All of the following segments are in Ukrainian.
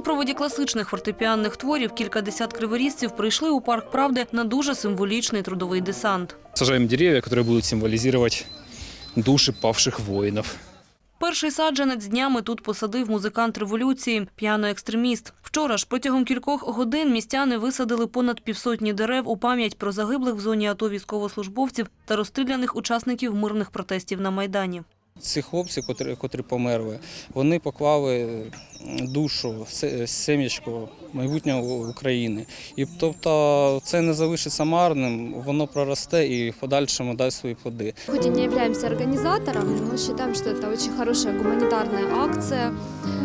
супроводі класичних фортепіанних творів кількадесят криворізців прийшли у парк правди на дуже символічний трудовий десант. Сажаем деревья, которые будут символизировать души павших воинов. Перший саджанець днями тут посадив музикант революції, піано-екстреміст. Вчора ж протягом кількох годин містяни висадили понад півсотні дерев у пам'ять про загиблих в зоні АТО військовослужбовців та розстріляних учасників мирних протестів на Майдані. Ці хлопці, котрі, котрі померли, вони поклали душу, се- семечко майбутнього України. І тобто це не залишиться марним, воно проросте і в подальшому дасть свої плоди. Хоть и не являемся организатором, мы считаем, что это очень хорошая гуманитарная акция,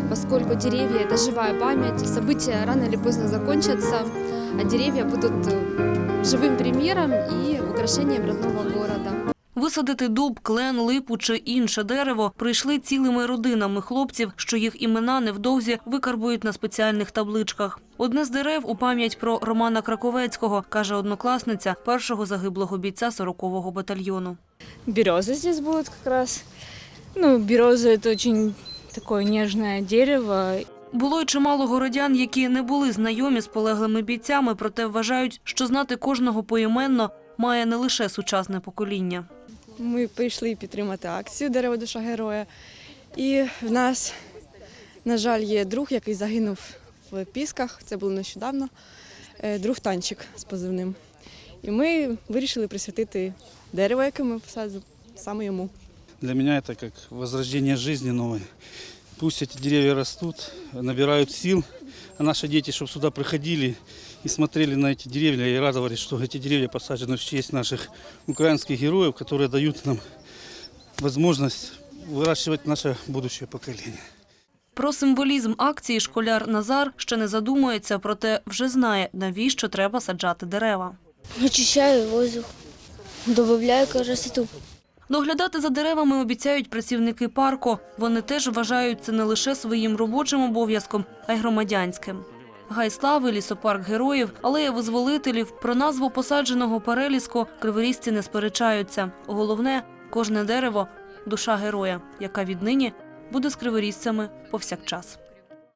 поскольку деревья – это живая память. События рано или поздно закончатся, а деревья будут э, живым примером и украшением родного города. Висадити дуб, клен, липу чи інше дерево прийшли цілими родинами хлопців, що їх імена невдовзі викарбують на спеціальних табличках. Одне з дерев у пам'ять про Романа Краковецького, каже однокласниця першого загиблого бійця 40-го батальйону. березы здесь будут как раз. Ну, береза это очень такое нежное дерево. Було й чимало городян, які не були знайомі з полеглими бійцями, проте вважають, що знати кожного поіменно має не лише сучасне покоління. Ми прийшли підтримати акцію Дерево душа героя. І в нас, на жаль, є друг, який загинув в Пісках. Це було нещодавно. е, Друг танчик з позивним. І ми вирішили присвятити дерево, яке ми посадили, саме йому. Для мене це як возрождення життя новой. Пусть эти деревья растут, набирают сил, а наши дети, чтобы сюда приходили и смотрели на эти деревья и радовались, что эти деревья посажены в честь наших украинских героев, которые дают нам возможность выращивать наше будущее поколение. Про символізм акції школяр Назар ще не задумується, проте вже знає, навіщо треба саджати дерева. Очищаю воздух, добавляю красоту. Доглядати за деревами обіцяють працівники парку. Вони теж вважають це не лише своїм робочим обов'язком, а й громадянським. Гай слави, лісопарк героїв, алея визволителів. Про назву посадженого переліску криворізці не сперечаються. Головне – кожне дерево – душа героя, яка віднині буде з криворізцями повсякчас.